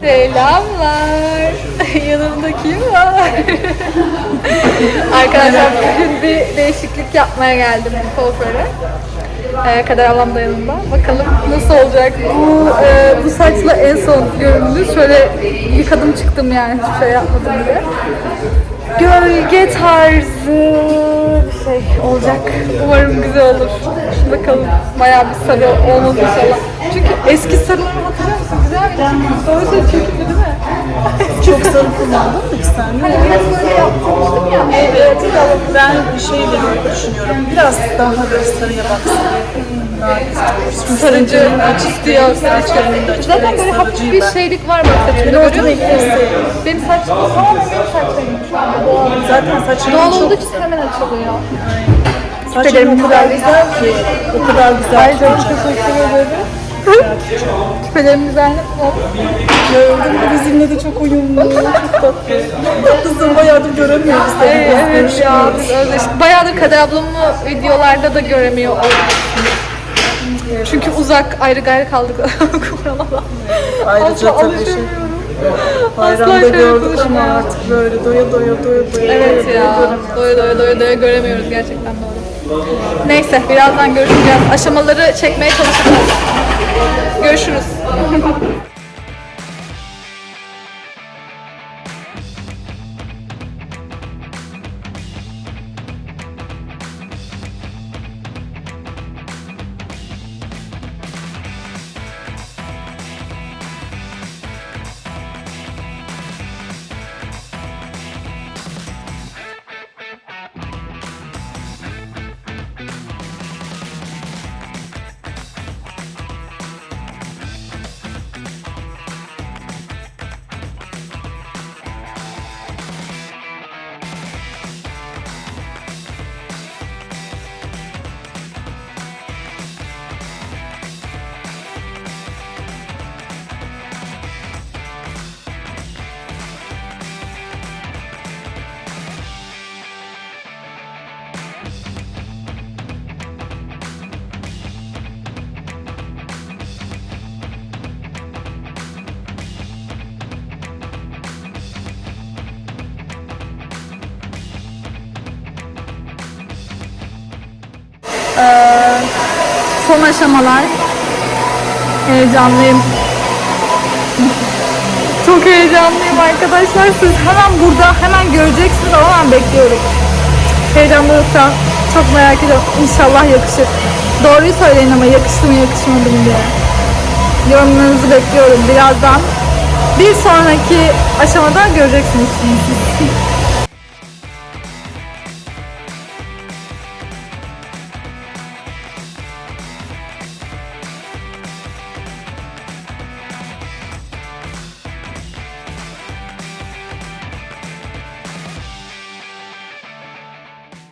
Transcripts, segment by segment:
Selamlar. Yanımda kim var? Arkadaşlar bugün bir değişiklik yapmaya geldim kuaföre. Ee, Kader ablam da yanımda. Bakalım nasıl olacak. Bu, e, bu saçla en son göründü. Şöyle yıkadım çıktım yani hiçbir şey yapmadım diye. Gölge tarzı bir şey olacak. Umarım güzel olur. Bakalım bayağı bir sarı olmadı inşallah. Çünkü eski sarılara? Güzel bir çünkü değil mi? Çok sarı kullandın mı sen? Hani biraz böyle yaptırmıştım ya. Evet. Ben bir şey de düşünüyorum. Biraz daha böyle sarıya olur. Sarıcı Saçlarının istiyor. Saçlarının da açık. Zaten böyle hafif bir şeylik var bak saçımda görüyor musun? Benim saçım tamamen benim saçlarım şu anda doğal. Zaten saçların Doğal çok olduğu için hemen açılıyor. saçların o kadar güzel ki. O kadar güzel. Ay canım teşekkür ederim. Küpelerim güzel mi? Gördüm de bizimle de çok uyumlu. Çok tatlı. Tatlısın bayağıdır göremiyoruz Biz evet görüşemiyoruz. ya biz özleştik. Bayağıdır Kader ablamı videolarda da göremiyor olduk. Çünkü uzak ayrı gayrı kaldık koronadan. Ayrıca tabii şey. Bayramda gördük ama artık böyle doya doya doya doya. Evet doya ya. Doya doya doya doya göremiyoruz gerçekten doğru. Neyse birazdan görüşeceğiz. Aşamaları çekmeye çalışacağız. Görüşürüz. Son aşamalar. Heyecanlıyım. Çok heyecanlıyım arkadaşlar. Siz hemen burada hemen göreceksiniz ama ben bekliyorum. Heyecanlılıktan çok merak ediyorum. İnşallah yakışır. Doğruyu söyleyin ama yakıştı mı yakışmadı mı diye. Yorumlarınızı bekliyorum birazdan. Bir sonraki aşamada göreceksiniz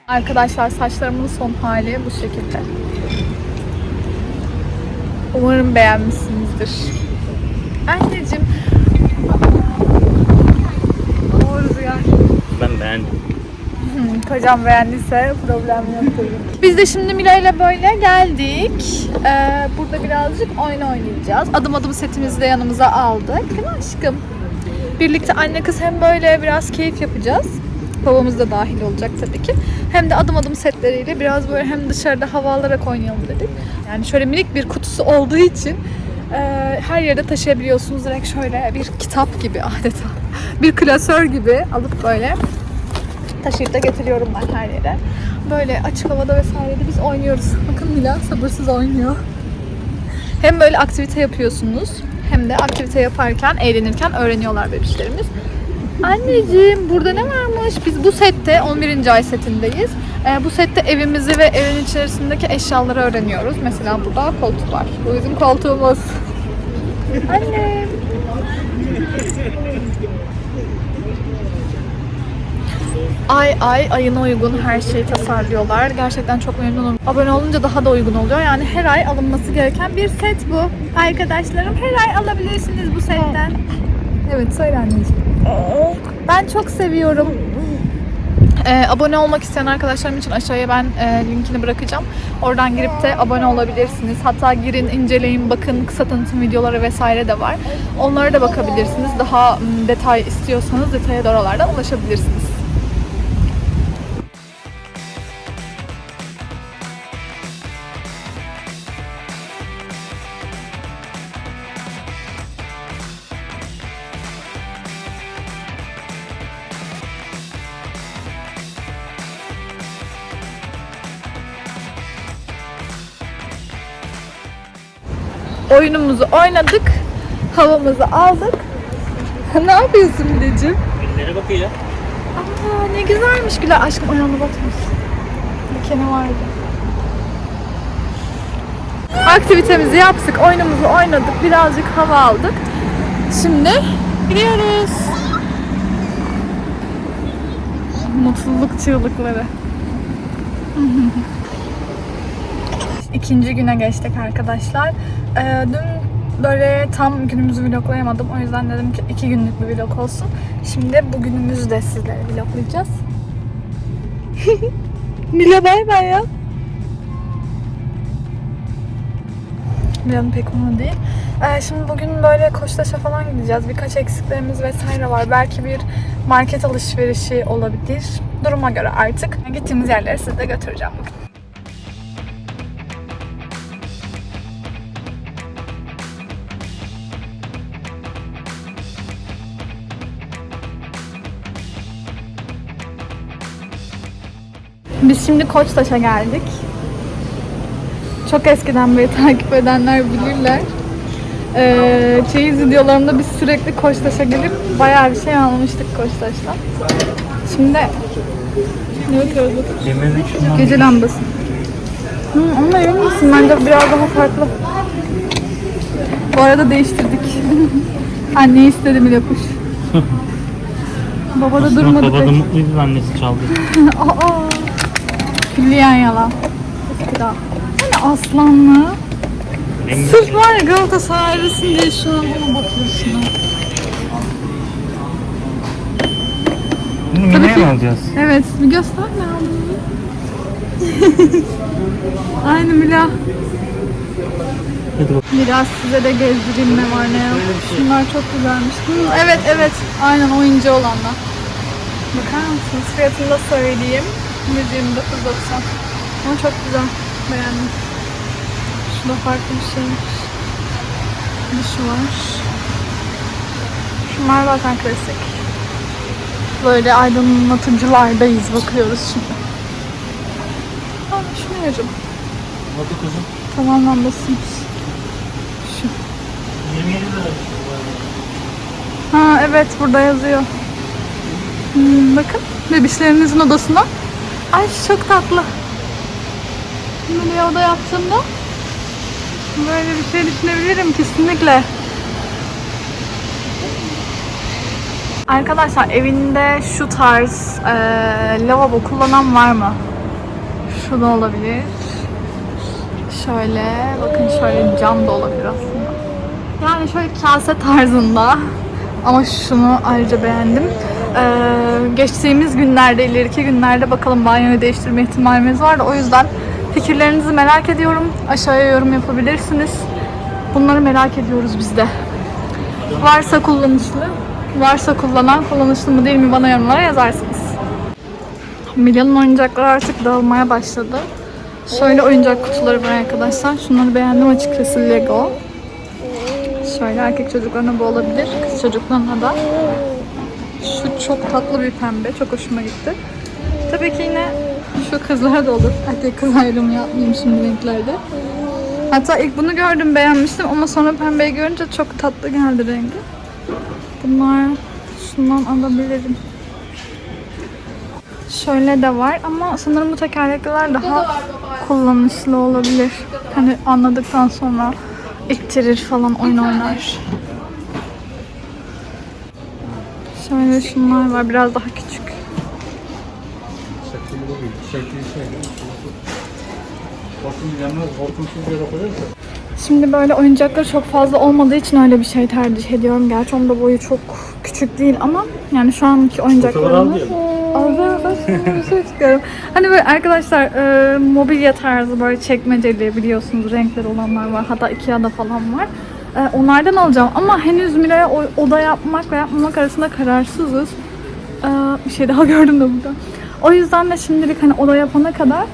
Arkadaşlar saçlarımın son hali bu şekilde. Umarım beğenmişsinizdir. Anneciğim. Doğru rüya. Ben beğendim. Hı, Kocam beğendiyse problem yok tabii. Biz de şimdi Mila ile böyle geldik. Ee, burada birazcık oyun oynayacağız. Adım adım setimizi de yanımıza aldık. Değil mi aşkım? Birlikte anne kız hem böyle biraz keyif yapacağız. Babamız da dahil olacak tabii ki. Hem de adım adım setleriyle biraz böyle hem dışarıda hava alarak oynayalım dedik. Yani şöyle minik bir kutusu olduğu için e, her yerde taşıyabiliyorsunuz. Direkt şöyle bir kitap gibi adeta. Bir klasör gibi alıp böyle taşıyıp da getiriyorum ben her yere. Böyle açık havada vesairede biz oynuyoruz. Bakın Mila sabırsız oynuyor. Hem böyle aktivite yapıyorsunuz hem de aktivite yaparken, eğlenirken öğreniyorlar bebişlerimiz. Anneciğim burada ne varmış? Biz bu sette 11. ay setindeyiz. Ee, bu sette evimizi ve evin içerisindeki eşyaları öğreniyoruz. Mesela burada koltuk var. Bu bizim koltuğumuz. Annem. Ay ay ayına uygun her şeyi tasarlıyorlar. Gerçekten çok memnunum. Abone olunca daha da uygun oluyor. Yani her ay alınması gereken bir set bu. Arkadaşlarım her ay alabilirsiniz bu setten. Evet söyle anneciğim. Ben çok seviyorum. Ee, abone olmak isteyen arkadaşlarım için aşağıya ben e, linkini bırakacağım. Oradan girip de abone olabilirsiniz. Hatta girin, inceleyin, bakın kısa tanıtım videoları vesaire de var. Onlara da bakabilirsiniz. Daha detay istiyorsanız detaya da ulaşabilirsiniz. Oyunumuzu oynadık. Havamızı aldık. ne yapıyorsun Bileciğim? Nereye bakıyor? Aa ne güzelmiş Güler. Aşkım ayağına batmış. Dikeni vardı. Aktivitemizi yaptık, oyunumuzu oynadık, birazcık hava aldık. Şimdi gidiyoruz. Mutluluk çığlıkları. İkinci güne geçtik arkadaşlar. Ee, dün böyle tam günümüzü vloglayamadım. O yüzden dedim ki iki günlük bir vlog olsun. Şimdi bugünümüzü de sizlere vloglayacağız. Mila bay bay ya. Mila'nın pek umurunda değil. Ee, şimdi bugün böyle Koçtaş'a falan gideceğiz. Birkaç eksiklerimiz vesaire var. Belki bir market alışverişi olabilir. Duruma göre artık. Gittiğimiz yerlere sizi de götüreceğim bugün. Biz şimdi Koçtaş'a geldik. Çok eskiden beri takip edenler bilirler. Ee, çeyiz videolarımda biz sürekli Koçtaş'a gelip bayağı bir şey almıştık Koçtaş'tan. Şimdi ne bakıyoruz? Gece lambası. Hı, onunla emin misin? Bence biraz daha farklı. Bu arada değiştirdik. Anne istedi mi yapış. Baba da durmadı baba da mutluydu annesi çaldı. Aa, külliyen yalan. Bir daha. Hani aslanlı. Sırf var ya Galatasaraylısın diye şu an bana bakıyorsun. Bunu Mine'ye mi alacağız? Evet, bir göster ne aldığını. Aynı Mila. Hadi bak. Biraz size de gezdireyim ne var ne yok. Şunlar çok güzelmiş. Hı, evet evet, aynen oyuncu olanlar. Bakar mısınız? Fiyatını da söyleyeyim. 129.90. Ama çok güzel. Beğendim. Şu da farklı bir şeymiş. Bir şu var. Şunlar zaten klasik. Böyle aydınlatıcılardayız. Bakıyoruz şimdi. Aa, şunu yerim. Hadi kızım. Tamam lambasıymış. Şu. 27 lira. Ha evet burada yazıyor. Hmm, bakın bebişlerinizin odasına. Ay çok tatlı. Böyle oda yaptığımda böyle bir şey düşünebilirim kesinlikle. Arkadaşlar evinde şu tarz e, lavabo kullanan var mı? Şu da olabilir. Şöyle bakın şöyle cam da olabilir aslında. Yani şöyle kase tarzında ama şunu ayrıca beğendim. Ee, geçtiğimiz günlerde, ileriki günlerde bakalım banyoyu değiştirme ihtimalimiz var da o yüzden fikirlerinizi merak ediyorum. Aşağıya yorum yapabilirsiniz. Bunları merak ediyoruz biz de. Varsa kullanışlı, varsa kullanan kullanışlı mı değil mi bana yorumlara yazarsınız. Milyonun oyuncakları artık dağılmaya başladı. Şöyle oyuncak kutuları var arkadaşlar. Şunları beğendim açıkçası Lego. Şöyle erkek çocuklarına bu olabilir. Kız çocuklarına da. Çok tatlı bir pembe. Çok hoşuma gitti. Tabii ki yine şu kızlar da olur. Erkek kız ayrımı yapmayayım şimdi renklerde. Hatta ilk bunu gördüm beğenmiştim ama sonra pembeyi görünce çok tatlı geldi rengi. Bunlar şundan alabilirim. Şöyle de var ama sanırım bu tekerlekliler daha kullanışlı olabilir. Hani anladıktan sonra ittirir falan oyun oynar. Şöyle şunlar var biraz daha küçük. Şimdi böyle oyuncakları çok fazla olmadığı için öyle bir şey tercih ediyorum. Gerçi onun da boyu çok küçük değil ama yani şu anki oyuncaklarımı Allah bir şey çıkarım. Hani böyle arkadaşlar e, mobilya tarzı böyle çekmeceli biliyorsunuz renkler olanlar var. Hatta Ikea'da falan var. E, onlardan alacağım ama henüz Mira'ya oda yapmak ve yapmamak arasında kararsızız. E, bir şey daha gördüm de burada. O yüzden de şimdilik hani oda yapana kadar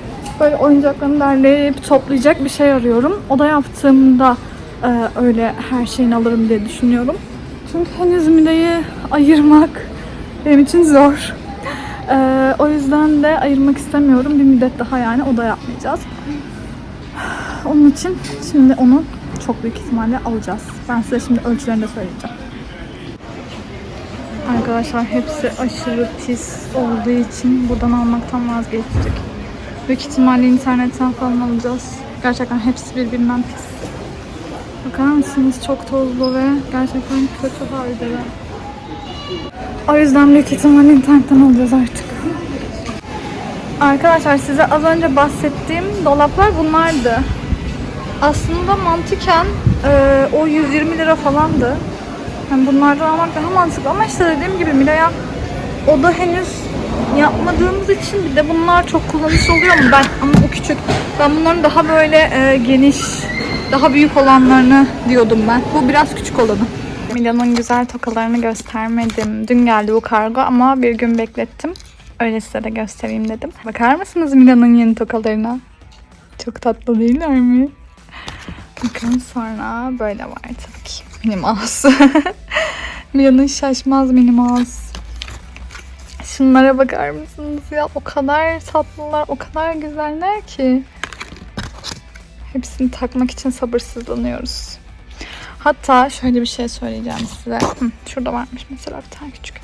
böyle oyuncaklarını derleyip toplayacak bir şey arıyorum. Oda yaptığımda e, öyle her şeyini alırım diye düşünüyorum. Çünkü henüz Mira'yı ayırmak benim için zor. O yüzden de ayırmak istemiyorum. Bir müddet daha yani oda yapmayacağız. Onun için şimdi onu çok büyük ihtimalle alacağız. Ben size şimdi ölçülerini de söyleyeceğim. Arkadaşlar hepsi aşırı pis olduğu için buradan almaktan vazgeçtik. Büyük ihtimalle internetten falan alacağız. Gerçekten hepsi birbirinden pis. Bakar mısınız? Çok tozlu ve gerçekten kötü halde. O yüzden büyük ihtimalle internetten alacağız artık. Arkadaşlar size az önce bahsettiğim dolaplar bunlardı. Aslında mantıken e, o 120 lira falandı. Yani bunlardan almak daha mantıklı ama işte dediğim gibi Mila'ya o da henüz yapmadığımız için bir de bunlar çok kullanışlı oluyor mu? Ben ama o küçük. Ben bunların daha böyle e, geniş, daha büyük olanlarını diyordum ben. Bu biraz küçük olanı. Mila'nın güzel tokalarını göstermedim. Dün geldi bu kargo ama bir gün beklettim. Öyle size de göstereyim dedim. Bakar mısınız Mila'nın yeni tokalarına? Çok tatlı değiller mi? Bakın sonra böyle var tabii ki. Minnie Mouse. Mila'nın şaşmaz Mouse. Şunlara bakar mısınız ya? O kadar tatlılar, o kadar güzeller ki. Hepsini takmak için sabırsızlanıyoruz. Hatta şöyle bir şey söyleyeceğim size. Hı, şurada varmış mesela bir tane küçük.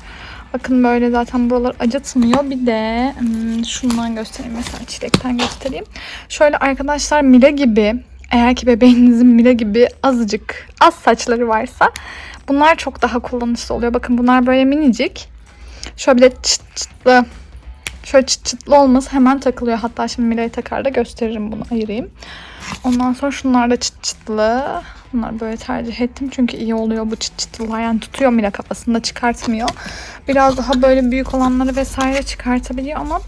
Bakın böyle zaten buralar acıtmıyor. Bir de hmm, şundan göstereyim mesela çilekten göstereyim. Şöyle arkadaşlar Mila gibi eğer ki bebeğinizin Mila gibi azıcık az saçları varsa bunlar çok daha kullanışlı oluyor. Bakın bunlar böyle minicik. Şöyle bir de çıt çıtlı şöyle çıt çıtlı olması hemen takılıyor. Hatta şimdi Mila'yı takar da gösteririm bunu ayırayım. Ondan sonra şunlar da çıt çıtlı. Bunlar böyle tercih ettim çünkü iyi oluyor bu çıt çıtlılar. Yani tutuyor Mila kafasında çıkartmıyor. Biraz daha böyle büyük olanları vesaire çıkartabiliyor ama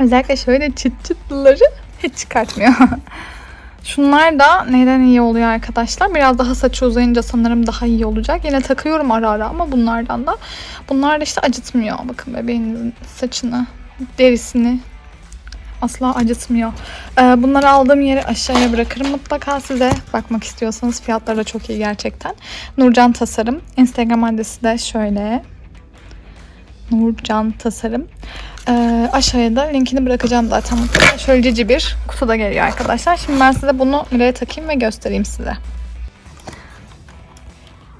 özellikle şöyle çıt çıtlıları hiç çıkartmıyor. Şunlar da neden iyi oluyor arkadaşlar? Biraz daha saçı uzayınca sanırım daha iyi olacak. Yine takıyorum ara ara ama bunlardan da. Bunlar da işte acıtmıyor. Bakın bebeğinizin saçını, derisini asla acıtmıyor. Ee, bunları aldığım yeri aşağıya bırakırım mutlaka size. Bakmak istiyorsanız fiyatları da çok iyi gerçekten. Nurcan Tasarım. Instagram adresi de şöyle. Nurcan Tasarım. Ee, aşağıya da linkini bırakacağım zaten. mutlaka. Şöyle cici bir kutuda geliyor arkadaşlar. Şimdi ben size bunu nereye takayım ve göstereyim size.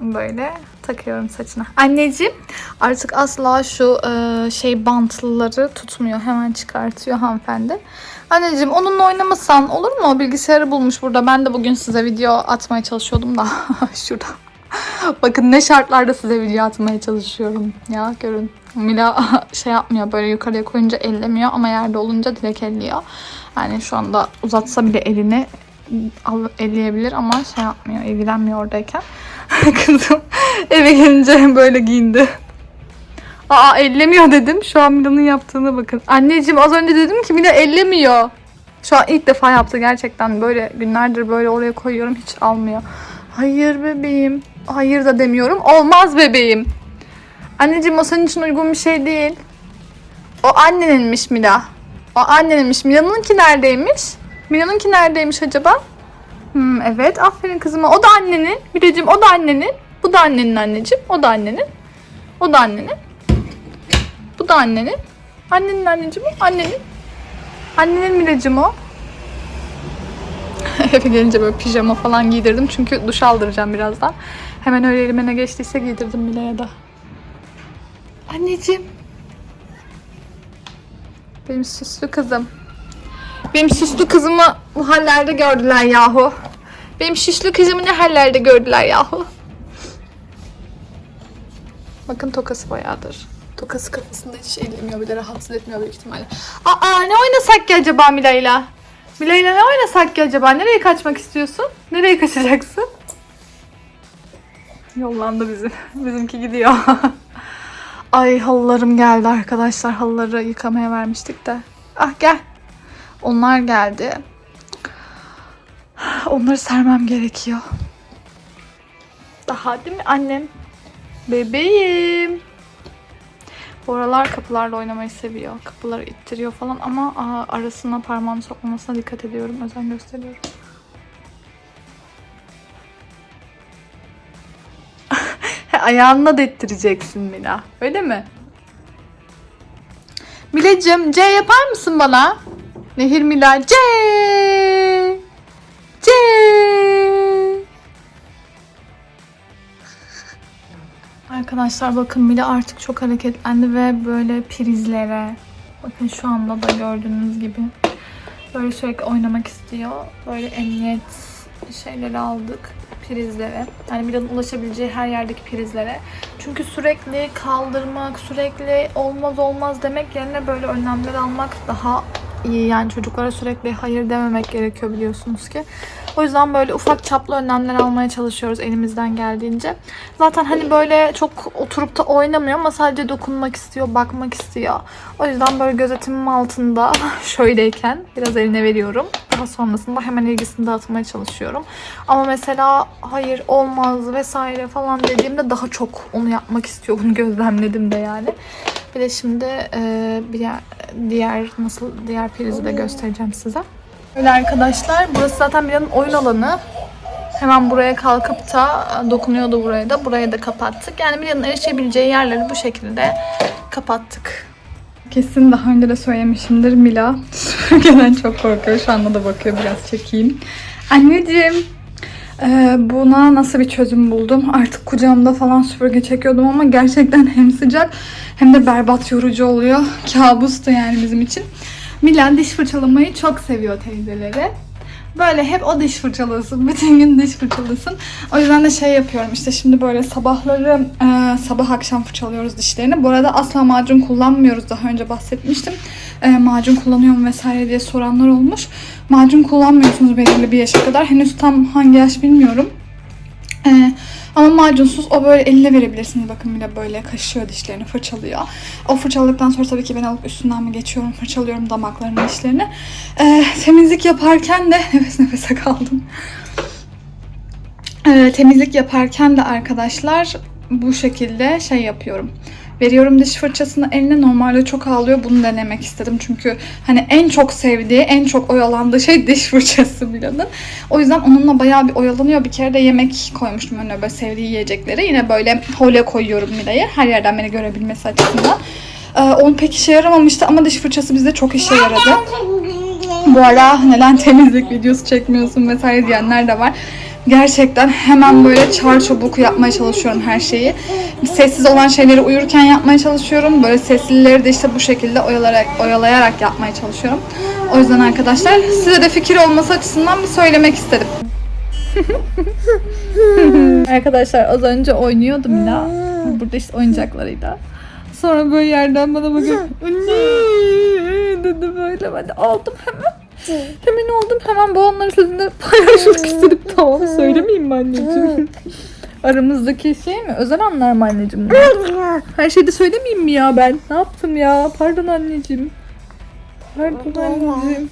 Böyle takıyorum saçına. Anneciğim artık asla şu e, şey bantlıları tutmuyor. Hemen çıkartıyor hanımefendi. Anneciğim onunla oynamasan olur mu? Bilgisayarı bulmuş burada. Ben de bugün size video atmaya çalışıyordum da. Şurada. Bakın ne şartlarda size video atmaya çalışıyorum. Ya görün. Mila şey yapmıyor böyle yukarıya koyunca ellemiyor ama yerde olunca direkt elliyor. Yani şu anda uzatsa bile elini elleyebilir ama şey yapmıyor, ilgilenmiyor oradayken. Kızım eve gelince böyle giyindi. Aa ellemiyor dedim. Şu an Mila'nın yaptığına bakın. Anneciğim az önce dedim ki Mila ellemiyor. Şu an ilk defa yaptı gerçekten. Böyle günlerdir böyle oraya koyuyorum hiç almıyor. Hayır bebeğim. Hayır da demiyorum. Olmaz bebeğim. Anneciğim o senin için uygun bir şey değil. O anneninmiş Mila. O anneninmiş. Mila'nınki neredeymiş? Mila'nınki neredeymiş acaba? Hmm, evet aferin kızıma. O da annenin. Mila'cığım o da annenin. Bu da annenin anneciğim. O da annenin. O da annenin. Bu da annenin. Annenin anneciğim o. Annenin. Annenin Mila'cığım o. Eve gelince böyle pijama falan giydirdim. Çünkü duş aldıracağım birazdan. Hemen öyle elime ne geçtiyse giydirdim Mila'ya da. Anneciğim. Benim süslü kızım. Benim süslü kızımı bu hallerde gördüler yahu. Benim süslü kızımı ne hallerde gördüler yahu. Bakın tokası bayağıdır. Tokası kafasında hiç ellemiyor bile rahatsız etmiyor büyük ihtimalle. Aa ne oynasak ki acaba Mila'yla? Mila'yla ne oynasak ki acaba? Nereye kaçmak istiyorsun? Nereye kaçacaksın? Yollandı bizim. Bizimki gidiyor. Ay halılarım geldi arkadaşlar. Halıları yıkamaya vermiştik de. Ah gel. Onlar geldi. Onları sermem gerekiyor. Daha değil mi annem? Bebeğim. Bu aralar kapılarla oynamayı seviyor. Kapıları ittiriyor falan ama aa, arasına parmağını sokmamasına dikkat ediyorum. Özen gösteriyorum. Ayağınla da ittireceksin Mila. Öyle mi? Mileciğim C yapar mısın bana? Nehir Mila C. C. Arkadaşlar bakın Mila artık çok hareketlendi ve böyle prizlere bakın şu anda da gördüğünüz gibi böyle sürekli oynamak istiyor. Böyle emniyet şeyleri aldık prizlere. Yani Mila'nın ulaşabileceği her yerdeki prizlere. Çünkü sürekli kaldırmak, sürekli olmaz olmaz demek yerine böyle önlemler almak daha iyi. Yani çocuklara sürekli hayır dememek gerekiyor biliyorsunuz ki. O yüzden böyle ufak çaplı önlemler almaya çalışıyoruz elimizden geldiğince. Zaten hani böyle çok oturup da oynamıyor ama sadece dokunmak istiyor, bakmak istiyor. O yüzden böyle gözetimim altında şöyleyken biraz eline veriyorum. Daha sonrasında hemen ilgisini dağıtmaya çalışıyorum. Ama mesela hayır olmaz vesaire falan dediğimde daha çok onu yapmak istiyor. Bunu gözlemledim de yani. Bir de şimdi e, bir diğer, diğer nasıl diğer prizi de göstereceğim size. Öyle arkadaşlar. Burası zaten Mira'nın oyun alanı. Hemen buraya kalkıp da dokunuyordu buraya da. Burayı da kapattık. Yani Mira'nın erişebileceği yerleri bu şekilde kapattık. Kesin daha önce de söylemişimdir Mila. Süpürgeden çok korkuyor. Şu anda da bakıyor. Biraz çekeyim. Anneciğim. Ee, buna nasıl bir çözüm buldum? Artık kucağımda falan süpürge çekiyordum ama gerçekten hem sıcak hem de berbat yorucu oluyor. Kabustu yani bizim için. Mila diş fırçalamayı çok seviyor teyzeleri. Böyle hep o diş fırçalasın. Bütün gün diş fırçalasın. O yüzden de şey yapıyorum işte şimdi böyle sabahları e, sabah akşam fırçalıyoruz dişlerini. Bu arada asla macun kullanmıyoruz. Daha önce bahsetmiştim. E, macun kullanıyor mu vesaire diye soranlar olmuş. Macun kullanmıyorsunuz belirli bir yaşa kadar. Henüz tam hangi yaş bilmiyorum. Ee, ama macunsuz o böyle eline verebilirsiniz. Bakın bile böyle kaşıyor dişlerini, fırçalıyor. O fırçaladıktan sonra tabii ki ben alıp üstünden mi geçiyorum, fırçalıyorum damaklarının dişlerini. Ee, temizlik yaparken de nefes nefese kaldım. Ee, temizlik yaparken de arkadaşlar bu şekilde şey yapıyorum. Veriyorum diş fırçasını eline normalde çok ağlıyor. Bunu denemek istedim. Çünkü hani en çok sevdiği, en çok oyalandığı şey diş fırçası Mila'nın. O yüzden onunla bayağı bir oyalanıyor. Bir kere de yemek koymuştum önüne böyle sevdiği yiyecekleri. Yine böyle hole koyuyorum Mila'yı. Her yerden beni görebilmesi açısından. Ee, onun pek işe yaramamıştı ama diş fırçası bizde çok işe yaradı. Bu ara neden temizlik videosu çekmiyorsun vesaire diyenler de var. Gerçekten hemen böyle çar çabuk yapmaya çalışıyorum her şeyi. Sessiz olan şeyleri uyurken yapmaya çalışıyorum. Böyle seslileri de işte bu şekilde oyalayarak, oyalayarak yapmaya çalışıyorum. O yüzden arkadaşlar size de fikir olması açısından bir söylemek istedim. arkadaşlar az önce oynuyordum ya. Burada işte oyuncaklarıyla. Sonra böyle yerden bana bakıp dedi böyle ben de aldım hemen. Hemen oldum hemen bu onların sözünde paylaşmak istedim. Tamam söylemeyeyim mi anneciğim? Aramızdaki şey mi? Özel anlar mı anneciğim? bunlar? Her şeyi de söylemeyeyim mi ya ben? Ne yaptım ya? Pardon anneciğim. Pardon anneciğim.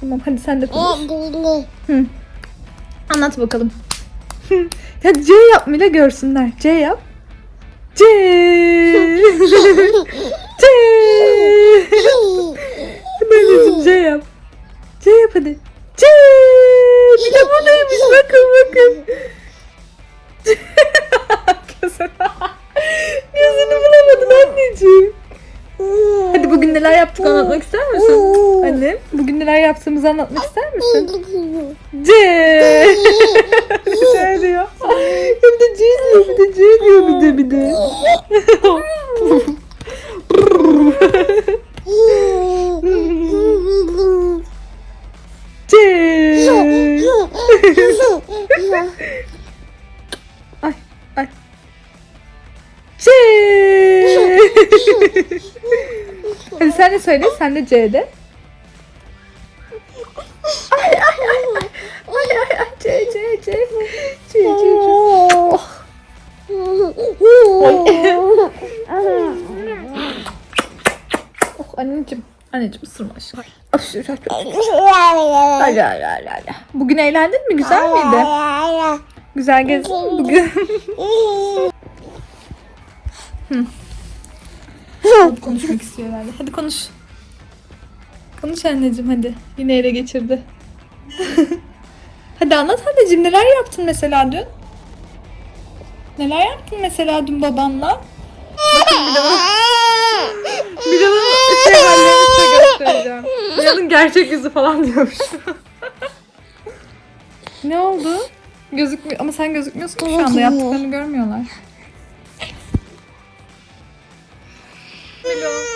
Tamam hadi sen de konuş. Anlat bakalım. ya C yap Mila görsünler. C yap. C. C. Anneciğim C yap. C yap hadi. C. Mila buradaymış bakın bakın. Gözünü, bulamadın anneciğim. Hadi bugün neler yaptık anlatmak ister misin? Anne bugün neler yaptığımızı anlatmak ister misin? C. C diyor. Bir de C diyor bir de C diyor bir de bir de. ay ay. C. Hadi sen de söyle. Sen de C'de. Ay ay ay. Ay ay ay. C C C. C C C. Oh anneciğim ısırma aşkım. Ala, ala, ala. Bugün eğlendin mi? Güzel miydi? Güzel gezdin mi bugün? Hadi konuşmak istiyor herhalde. Hadi konuş. Konuş anneciğim hadi. Yine ele geçirdi. hadi anlat anneciğim neler yaptın mesela dün? Neler yaptın mesela dün babanla? Bakın bir de bana... bir de şey hallerini size göstereceğim. Mia'nın gerçek yüzü falan diyormuş. ne oldu? Gözükmüyor ama sen gözükmüyorsun ki şu anda yaptıklarını görmüyorlar. Milo.